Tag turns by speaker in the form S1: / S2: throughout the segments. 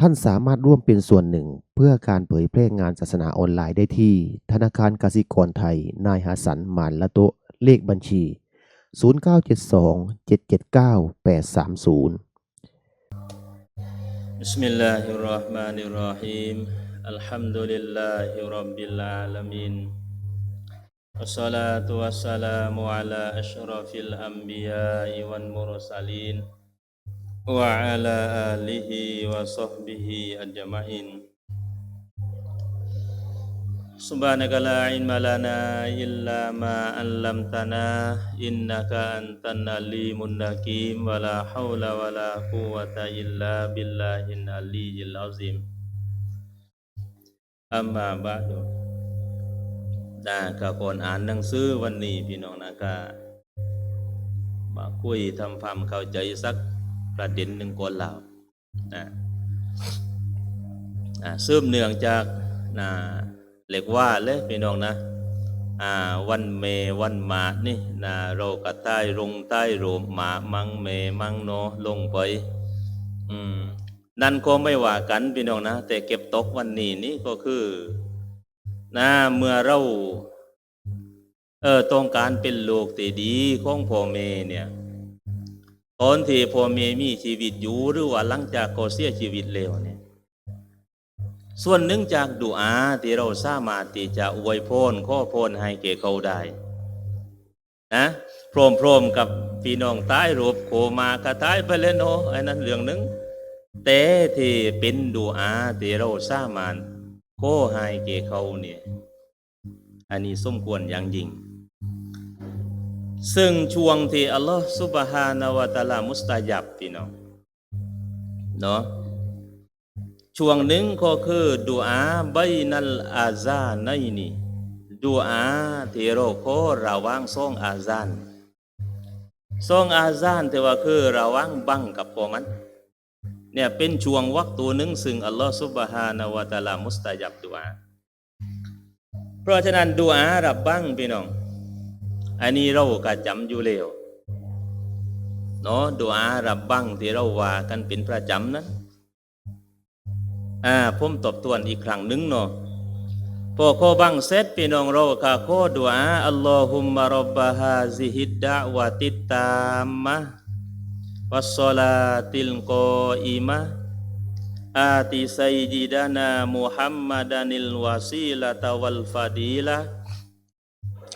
S1: ท่านสามารถร่วมเป็นส่วนหนึ่ง เพื่อการเผยแพร่งานศาสนาออนไลน์ได้ที่ ธนาคารกสิกรไทย นายหาสันหมานละโตะเลขบัญชี 0972 779 830
S2: بسم الله الرحمن الرحيم الحمد لله رب العالمين والصلاة والسلام على أشرف الأنبياء والمرسلين wa ala alihi wa sahbihi ajma'in. Subhanaka la ilma lana illa ma 'allamtana innaka antal alimul hakim wa la haula wa la quwwata illa billahil aliyyil azim. Amma ba'du. Nah, sak. ประเด็นหนึ่งก่อนเรานะซึมเนื่องจากนะเรียกว่าเลยพี่น้องนะวันเมวันมานี่นะเรก็ใต้ลงใต้โรมมามังเมมังโนลงไปอืมนั่นก็ไม่ว่ากันพี่น้องนะ แต่เก็บตกวันนี้นี่ก็คือนะเมื่อเราเออต้องการเป็นโลกที่ดีของพ่อแม่เนี่ย ตอนที่พ่อแม่มีชีวิตอยู่หรือว่าหลังจากเขาเสียชีวิตแล้วเนี่ยส่วนหนึ่งจากดุอาที่เราสามารถที่จะอวยพรข้อพรให้แก่เขาได้นะพร้อมๆกับพี่น้องตายรูปโคมากระตายไปเลยเนาะไอ้นั้นเรื่องหนึ่งแต่ที่เป็นดุอาที่เราสามารถขอให้แก่เขาเนี่ยอันนี้สมควรอย่างยิ่ง ซึ่งช่วงที่อัลลอฮฺสุบฮานาวะตาลามุสตายับพี่น้องเนาะช่วงหนึ่งก็คือดูอาใบนัลอาซาในนี่ดูอาที่เราขอระว่างสองอาซานสองอาซานที่ว่าคือระว่างบังกับพอมันเนี่ยเป็นช่วงวักตัวหนึ่งซึ่งอัลลอฮฺสุบฮานาวะตาลามุสตายับดูอาเพราะฉะนั้นดูอารับบังพี่น้อง อันนี้เราก็จำอยู่แล้วเนาะดูอารับบังที่เราว่ากันเป็นประจำนั้นอ่าผมตบตวนอีกครั้งหนึ่งเนาะพอโคบังเสร็จพี่น้องเราก็ขอดูอาอัลลอฮุมมะรับบะฮาซิฮิดดะวะติตามมะวัสสลาติลกออิมะอาติไซยิดานามุฮัมมัดันิลวาซีละตะวัลฟาดีละ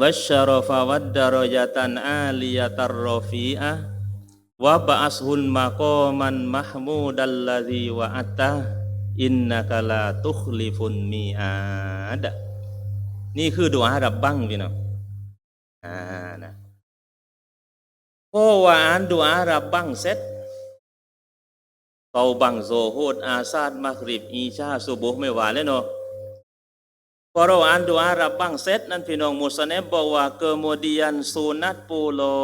S2: วัชรฟาวัดดารยตันอาลียตรรฟีอะวะบะอัสฮุลมะกอมันมหมูดัลลาดีวะอัตตาอินนักลาตุคลิฟุนมีอาดนี่คือดวงอาดับบ้างพี่น้องอ่านะโอ้วาอ่านดวงอาดับบังเสร็จเป่าบังโซโฮดอาซาดมักริบอีชาสุบุไม่หวานแล้วเนาะ พอเราอ่านดูอารับบังเสร็จนั้นพี่น้องมุสเนบบอกว่า kemudian sunat pulo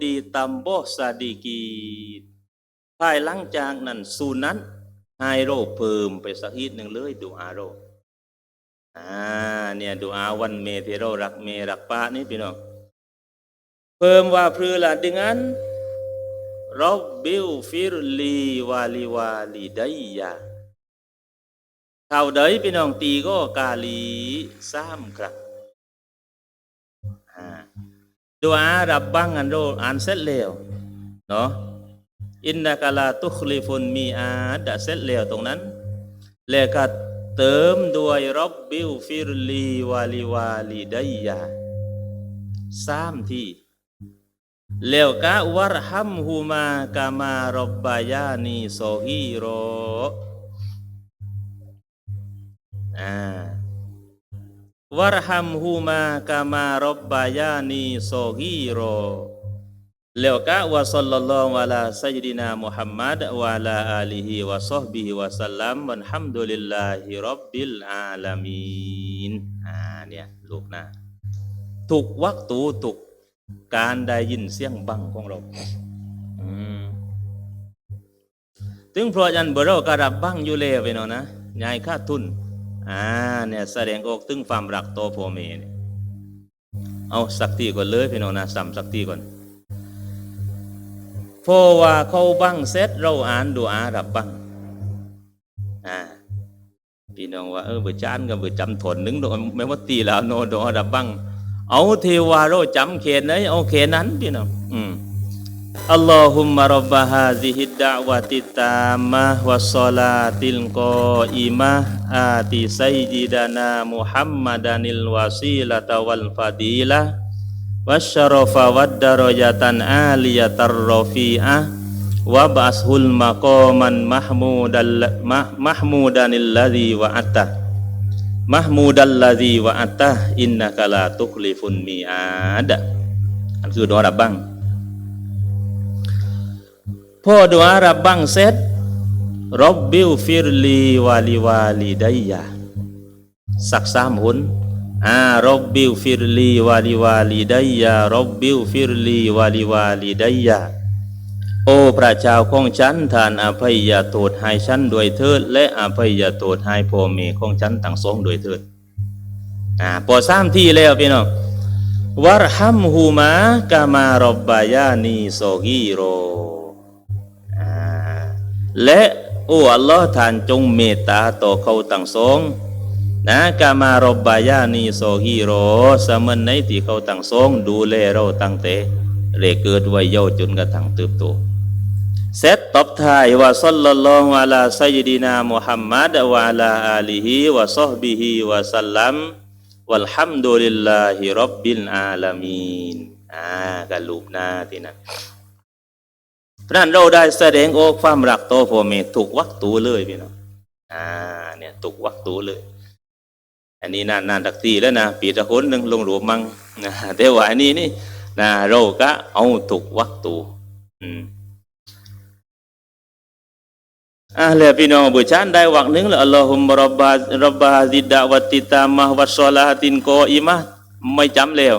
S2: ditambah sedikit ภายหลังจากนั้นสุนัตให้เราเพิ่มไปสักนิดหนึ่งเลยดูอาเราอ่าเนี่ยดูอาวันเมที่เรารักเมรักป้านี่พี่น้องเพิ่มว่าพรือละ dengan Rabbil firli wali wali dayya เท่าใดพี่น้องตีก็กาลีสามครั้งอ่าดูอารับบังอันโรอ่านเสร็จแล้วเนาะอินนากาลาตุคลิฟุนมีอาดะเสร็จแล้วตรงนั้น แล้วก็เติมด้วยรับบิลฟิรลีวาลีวาลีไดยาสามทีแล้วก็วรหัมฮูมากามารบบายานีโซฮีโร อ่าวรหัมฮูมากามารบบายานีโซฮีโรแล้วก็วะซัลลัลลอฮุอะลาซัยยิดินามุฮัมมัดวะลาอาลีฮิวะซอฮบิฮิวะสัลลัมวันฮัมดุลิลลาฮิรับบิลอาลามีนอ่าเนี่ยลูกนะทุกวักตูทุกการได้ยินเสียงบังของเราถึงเพราะฉะนั้นบ่เรากระดับบังอยู่แล้วไปเนาะนะยายค่าทุน อ่าเนี่ยแสดงออกถึงความรักต่อพ่อแม่เนี่ยเอาสักทีก่อนเลยพี่น้องนะสัมสักทีก่อนพราะว่าเขาบังเสร็จเราอ่านดูอารับบังอ่าพี่น้องว่าเออเบื่อจานกับเบื่อจำถนนึงโดนไม่ว่าตีแล้วโนโดนดับบังเอาเทวาโรจำเขตไหนเอาเขตนั้นพี่น้องอืม Allahumma rabba hadhihi da'wati tammah wassalatil qa'imah. Ati sayyidina Muhammadanil wasilata wal fadilah. Wasyarafa wad darajatan aliyatar rafi'ah. Wa ba'shul maqaman mahmudal mah, mahmudanil ladzi wa'ata mahmudal ladzi wa'ata innaka la tukhlifun mi'ad. Itu doa Bang. พ่อดุอารับบังเสร็จรบบิวฟิรลีวาลิวาลีไดยาสักสามหุนอ่ารบบิวฟิรลีวาลิวาลีไดยารบบิวฟิรลีวาลิวาลีไดยาโอ้พระเจ้าของฉันทานอภัยยาโทษให้ฉันด้วยเถิด และอภัยยาโทษให้พ่อแม่ของฉันทั้งสองด้วยเถิดอ่าพอสามที่แล้วพี่น้องวารฮัมฮูมากามารบบายานีโซกีโร และโอ้อัลลอฮ์ท่านจงเมตตาต่อเขาทั้งสองนะกามารบบายานีโซฮีโรสมันในที่เขาทั้งสองดูแลเราตั้งแต่เล็กเกิดวัยเยาว์จนกระทั่งเติบโตเสร็จตบท้ายว่าซัลลัลลอฮุอะลาซัยยิดีนามุฮัมมัดวะอะลาอาลีฮิวะซอฮบิฮิวะสัลลัมวัลฮัมดุลิลลาฮิรับบิลอาลามีนอ่ากันลูกหน้าที่นั่น พราะนั้นเราได้แสดงออกความรักต่อพ่อแม่ถูกวักตูเลยพี่น้องอ่าเนี่ยถูกวักตูเลย อันนี้นานนานตักตีแล้วนะปีตะคนหนึ่งลงหลวมมังนะแต่ว่าอันนี้นี่นะเราก็เอาถูกวักตูอืมอ่าแล้วพี่น้องบุชานได้วักหนึ่งแล้วอัลลอฮุมรับบารับบาซิดดาวติตามะวัสซอลาตินโกอิมะไม่จำแล้ว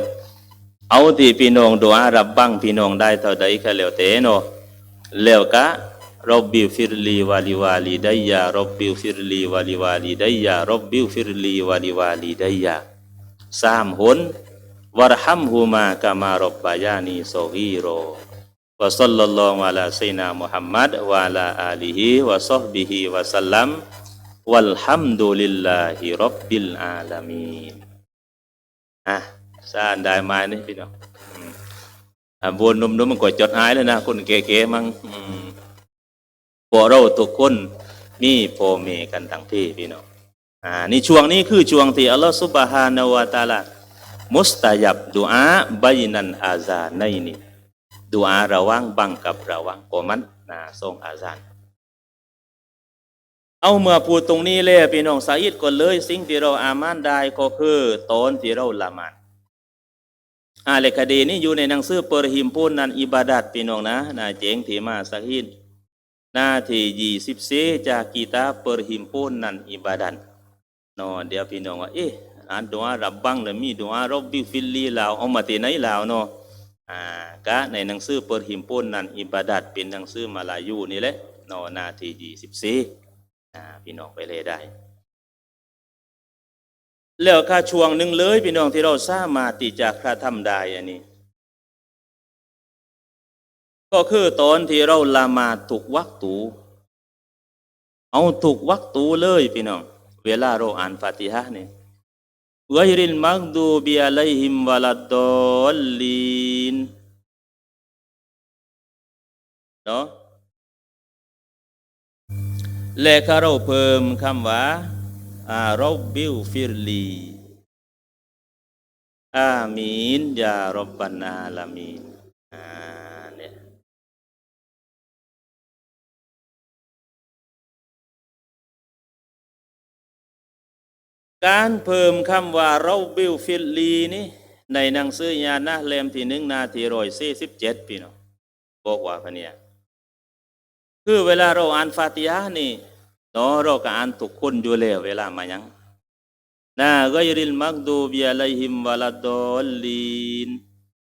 S2: เอาที่พี่น้องดูอารับบังพี่น้องได้เท่าใดก็แล้วแต่เนาะ แล้วก็รบบิวฟิรลีวาลิวาลีไดยารบบิวฟิรลีวาลิวาลีไดยารบบิวฟิรลีวาลิวาลีไดยาสามหนวรฮัมฮูมากามารบบายานีโซฮีโรวะซัลลัลลอฮุอะลาซัยนามุฮัมมัดวะอะลาอาลีฮิวะซอฮบิฮิวะสัลลัมวัลฮัมดุลิลลาฮิรับบิลอาลามีนอะสานได้มานี่พี่น้องอ่า บนนมนมมันก็จดหายแล้วนะคนเก๋ๆมั้งพวกเราทุกคนมีพ่อแม่กันทั้งพี่พี่น้องอ่านี่ช่วงนี้คือช่วงที่อัลลอฮฺซุบฮานะฮูวะตาลามุสตายับดุอาบัยนันอาซาในนี่ดุอาระว่างบังกับระว่างกอมันนะส่งอาซานเอาเมื่อพูดตรงนี้เลยพี่น้องสาอิดก็เลย สิ่งที่เราอามานได้ก็คือตอนที่เราละหมาด อาเลคดีนี้อยู่ในหนังสือเปอร์ฮิมพูนนันอิบาดัดพี่น้องนะนาเจงถีมาสักหินหน้าที่ยี่สิบเซจากกีตาเปอร์ฮิมพูนนันอิบาดันนอเดี๋ยวพี่น้องว่าเอ๊ะอ่านดวรับบังแล้วมีดวรบบิฟิลลีลาวเอามาที่ไหนลาวเนาะอ่ากะในหนังสือเปอร์ฮิมพูนนันอิบาดัดเป็นหนังสือมาลายูนี่แหละนอนาทียี่สิบเซอ่าพี่น้องไปเลยได้ แล้วค่าช่วงหนึ่งเลยพี่น้องที่เราสามารถที่จะกระทำได้อันนี้ ก็คือตอนที่เราละมาถูกวักตู เอาถูกวักตูเลยพี่น้องเวลาเราอ่านฟาติฮะเนี่ยไวรินมักดูบิอะลัยฮิมวะลัดดอลลีนเนาะและก็เราเพิ่มคำว่า อารบบิวฟิรลีอามีนยารบบันอาลามีนอ่าเนี่ยการเพิ่มคำว่าเราบิวฟิรลีนี่ในหนังสือยานะเล่มที่หนึ่งนาทีร้อยสี่สิบเจ็ดพี่น้องบอกว่าพะเนี่ยคือเวลาเราอ่านฟาติฮะนี่ เนาะเราก็อ่านทุกคนอยู่แล้วเวลามายังนะก็ยริลมักดูบิอะลัยฮิมวะลัดดอลลีน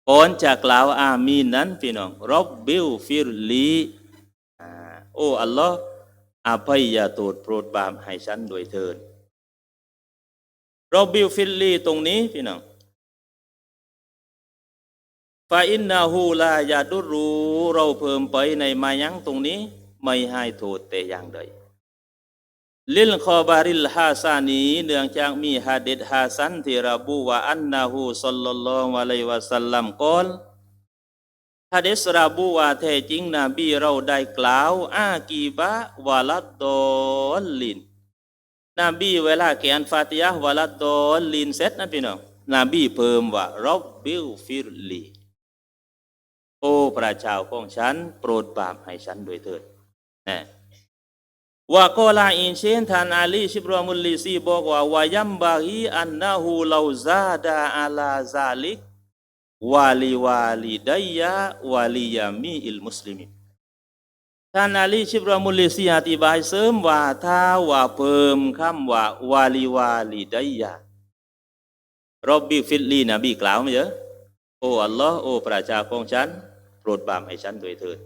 S2: ก่อนจะกล่าวอามีนนั้นพี่น้องรบบิลฟิรลีอ่าโอ้อัลลอฮ์อภัยยาโทษโปรดบาปให้ฉันโดวยเถิดรบบิลฟิรลีตรงนี้พี่น้องฟาอินนาฮูลายาดุรูเราเพิ่มไปในมายังตรงนี้ ไม่ให้โทษแต่อย่างใด ลิลคอบาริลฮาซานีเนื่องจากมีฮะดิษฮาซันที่ระบุว่าอันนะฮูซัลลัลลอฮุอะลัยวะสัลลัมกอลฮะดิษระบุว่าแท้จริงนบีเราได้กล่าวอากีบะวะลัดดอลลินนบีเวลาเขียนฟาติฮะห์วะลัดดอลลินเสร็จนะพี่น้องนบีเพิ่มว่ารับบิลฟิรลีโอ้พระเจ้าของฉัน โปรดบาปให้ฉันด้วยเถิดนะ ว่าก็ลาอินเชนท่านอาลีชิบรอมุลลิซีบอกว่าวายัมบาฮีอันนะฮูลาซาดาอาลาซาลิกวาลีวาลีดายะวาลียามีอิลมุสลิมินท่านอาลีชิบรอมุลลิซีอธิบายเสริมว่าถ้าว่าเพิ่มคำว่าวาลีวาลีดายะรบบิฟิลลีนะบีกล่าวไหมเยอะโอ้อัลลอฮ์โอ้พระเจ้าของฉัน โปรดบาปให้ฉันด้วยเถิด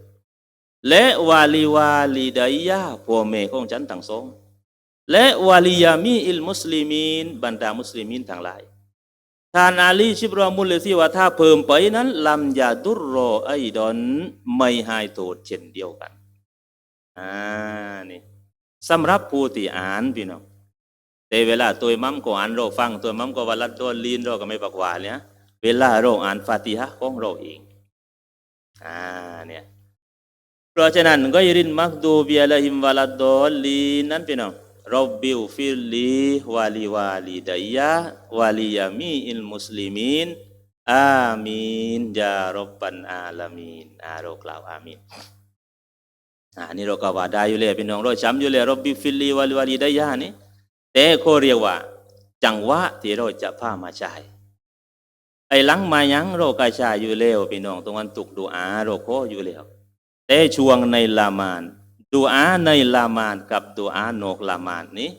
S2: และวาลีวาลีดายะพ่อแม่ของฉันทั้งสอง และวาลียามีอิลมุสลิมีนบรรดามุสลิมินทั้งหลายท่านอาลีชิบรอมุลเลซีว่าถ้าเพิ่มไปนั้นลำยาดุรรอไอดอนไม่หายโทษเช่นเดียวกันอ่านี่สำหรับผู้ที่อ่านพี่น้องแต่เวลาตัวมัมก็อ่านเราฟังตัวมัมก็วาลัดตัวลีนเราก็ไม่ปักหวานเนี่ยเวลาเราอ่านฟาติฮะห์ของเราเองอ่าเนี่ย เพราะฉะนั้นก็ยรินมักดูบิอะลัยฮิมวะลัดอลีนั้นพี่น้องรับบิวฟิลลีวาลีวาลีดายะวาลียามีอิลมุสลิมีนอามีนยารับบันอาลามีนอาเรากล่าวอามีนอ่านี่เราก็ว่าได้อยู่เลยพี่น้องเราจำอยู่เลยรับบิวฟิลลีวาลีวาลีดายะนี่แต่เขาเรียกว่า จังหวะที่เราจะพามาใช้ไอ้หลังมายังโรกาชาอยู่แล้วพี่น้องตรงนั้นตุกดูอาโรโคอยู่แล้ว แต่ช่วงในละมานดูอาในละมานกับดูอานอกละมานนี้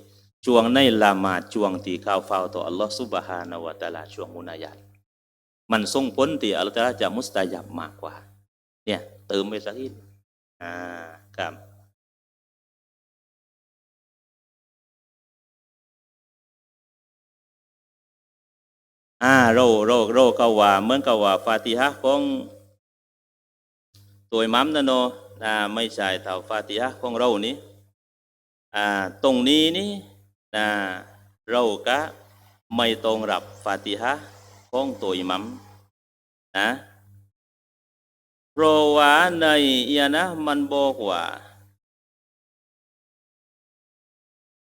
S2: ช่วงในละหมาดช่วงที่เข้าเฝ้าต่ออัลลอฮฺซุบฮานาวะตะอาลาช่วงมุนายัดมันส่งผลที่อัลลอฮฺตะอาลาจะมุสตายับมากกว่า เนี่ยเติมไปสักนิดอ่าครับอ่าเราเราเราก็ว่าเหมือนกับว่าฟาติฮะห์ของ ตัวมัมนะเนาะไม่ใช่เท่าฟาติฮะห์ของเรานี่อ่าตรงนี้นี่อ่าเราก็ไม่ตรงรับฟาติฮะห์ของตัวมัมนะเพราะว่าในเอียนะมันบอกว่า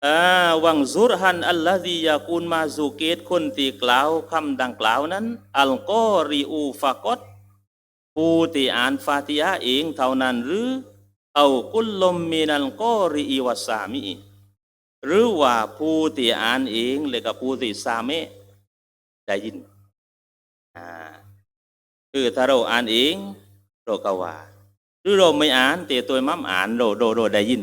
S2: อ่าวังซุรฮันอัลลอฮียากุนมาซูเกตคนที่กล่าวคำดังกล่าวนั้น อัลกอริอูฟากอต ผู้ที่อ่านฟาติฮะเองเท่านั้นหรือเอากุลลมมินัลกอริอีวัสามีหรือว่าผู้ที่อ่านเองและก็ผู้ที่สามีได้ยินอ่าคือถ้าเราอ่านเองเราก็ว่า หรือเราไม่อ่านแต่ตัวมัมอ่านเราเราเราได้ยิน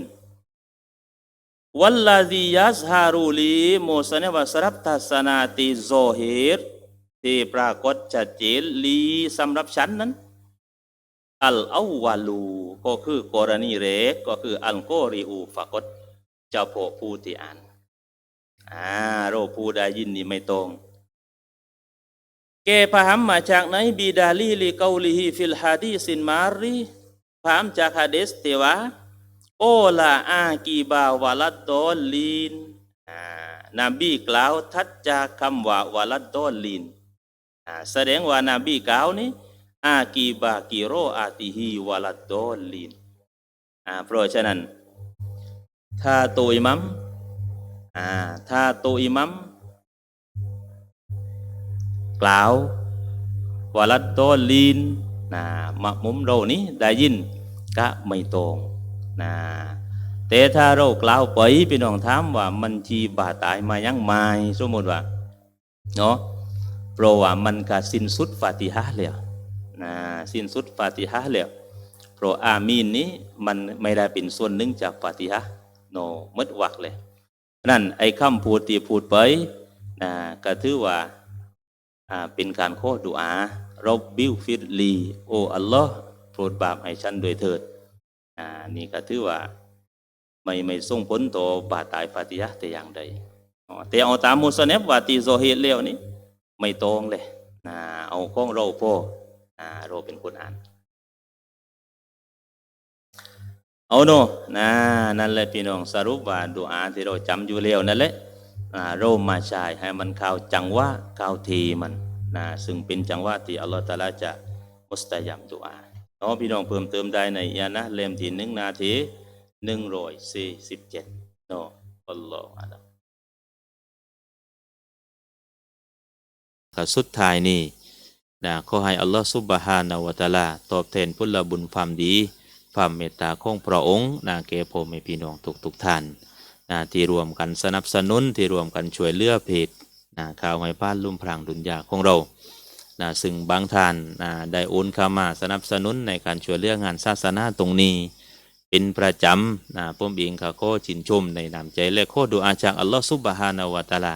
S2: วัลลาดียัสฮารูลีโมสเนวาสรับทัศนาติโซเฮรที่ปรากฏชัดเจนลีสำหรับฉันนั้น อัลอาวาลูก็คือกรณีแรกก็คืออัลกอริอูฟากตเจ้าพ่อผู้ที่อ่านอ่าเราผู้ได้ยินนี่ไม่ตรงแกพามมาจากไหนบิดาลีลิกาลิฮิฟิลฮะดีสินมารีพามจากฮะดีสเตวาโอลาอากีบาวาลัดดอลลีนนบีกล่าวทัดจากคำว่าวาลัดดอลลีนแสดงว่านบีกล่าวนี้ อากีบากิโรอาติฮีวาลัดดอลลีนอ่าเพราะฉะนั้น ถ้าตัวอิมัมอ่าถ้าตัวอิมัมกล่าววาลัดดอลลีนนะมะมุมเรานี้ได้ยินก็ไม่ตรงนะแต่ถ้าเรากล่าวไปพี่น้องถามว่ามันทีบาตายมายังไม่สมมติว่าเนาะเพราะว่ามันก็สิ้นสุดฟาติฮะห์แล้ว นะสิ้นสุดฟาติฮะห์แล้วเพราะอามีนนี้มันไม่ได้เป็นส่วนหนึ่งจากฟาติฮะห์โนมดวักเลย นั่นไอ้คำพูดที่พูดไปนะก็ถือว่าอ่าเป็นการขอดุอาเราบิวฟิดลีโออัลลอฮ์โปรดบาปให้ฉันโดวยเถิดอ่านี่ก็ถือว่าไม่ไม่ส่งผลต่อบาตายฟาติยะแต่อย่างใดแต่เอาตามมุสเนฟว่าตีโซเฮตเลี้ยวนี่ไม่ตรงเลยนะเอาข้องเราพ่อ เราเป็นคนอ่าน เอาเนาะนะนั่นแหละพี่น้องสรุปว่าดูอาที่เราจำอยู่แล้วนั่นแหละอ่าเรามาใช้ให้มันเข้าจังหวะเข้าทีมันนะซึ่งเป็นจังหวะที่อัลลอฮฺตะอาลาจะมุสตายับดูอาเนาะพี่น้องเพิ่มเติมได้ในอียานะเล่มที่หนึ่งนาทีหนึ่งร้อยสี่สิบเจ็ดเนาะอัลลอฮฺอาลัมก็สุดท้ายนี่ นะขอให้อัลลอฮฺซุบฮานะฮูวะตะอาลาตอบแทนพุทธบุญความดี ความเมตตาของพระองค์นาแก่พ่อแม่พี่น้องทุกทุกท่านนะที่รวมกันสนับสนุนที่รวมกันช่วยเหลือเพจนะข่าวให้บ้านลุ่มพรางดุนยาของเรานะซึ่งบางท่านนะได้โอนเข้ามาสนับสนุนในการช่วยเหลืองานศาสนาตรงนี้ เป็นประจำนะผมเองก็ขอชินชมในนามใจและขอดูอาจากอัลลอฮฺซุบฮานะฮูวะตะอาลา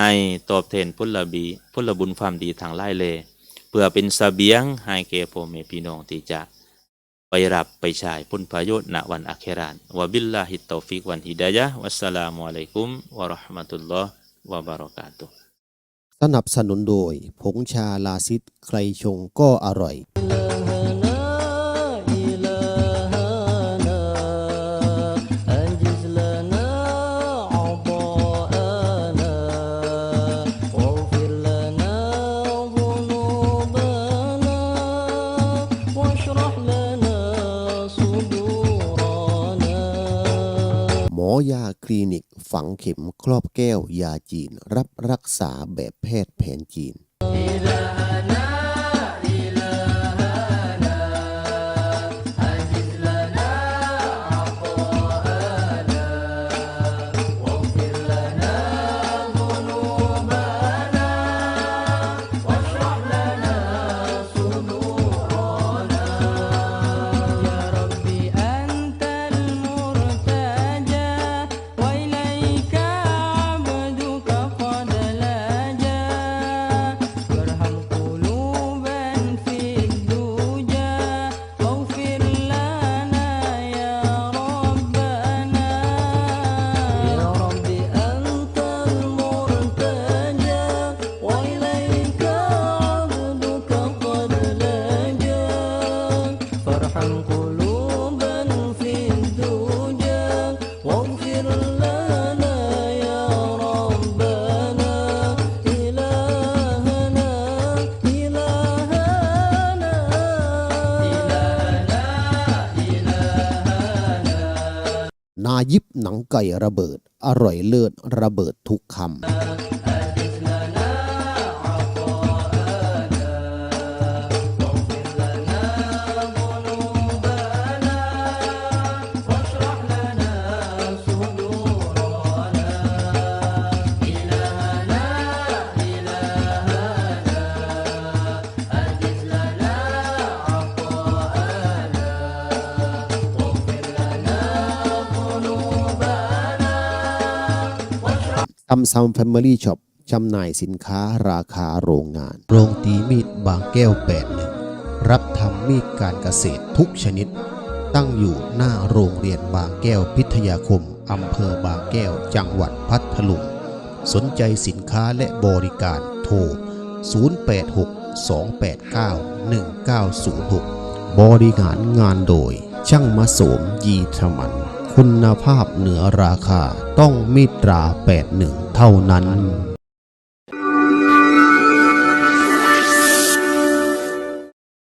S2: ให้ตอบแทนพุทธบีพุทธบุญความดีทางไล่เลเพื่อเป็นเสบียงให้แก่พ่อแม่พี่น้องที่จะไปรับไปใช้ผลประโยชน์ณวันอัครานวะบิลลาฮิตตอฟิกวันฮิดายะวัสสลามุอะลัยกุมวะราะห์มะตุลลอฮ์วะบารอกาตุ
S1: สนับสนุนโดย ผงชาลาซิดใครชงก็อร่อย ยาคลินิก ฝังเข็มครอบแก้วยาจีน รับรักษาแบบแพทย์แผนจีน นายิบหนังไก่ระเบิด อร่อยเลิศระเบิดทุกคำ ซัมซัมแฟมิลี่ช็อปจำหน่ายสินค้าราคาโรงงาน โรงตีมีดบางแก้ว81รับทำมีดการเกษตรทุกชนิด ตั้งอยู่หน้าโรงเรียนบางแก้วพิทยาคมอำเภอบางแก้วจังหวัดพัทลุง สนใจสินค้าและบริการโทร 086-289-1906 บริหารงานโดย ช่างมาสมยีธมัน คุณภาพเหนือราคาต้องมิตรา 81 เท่านั้น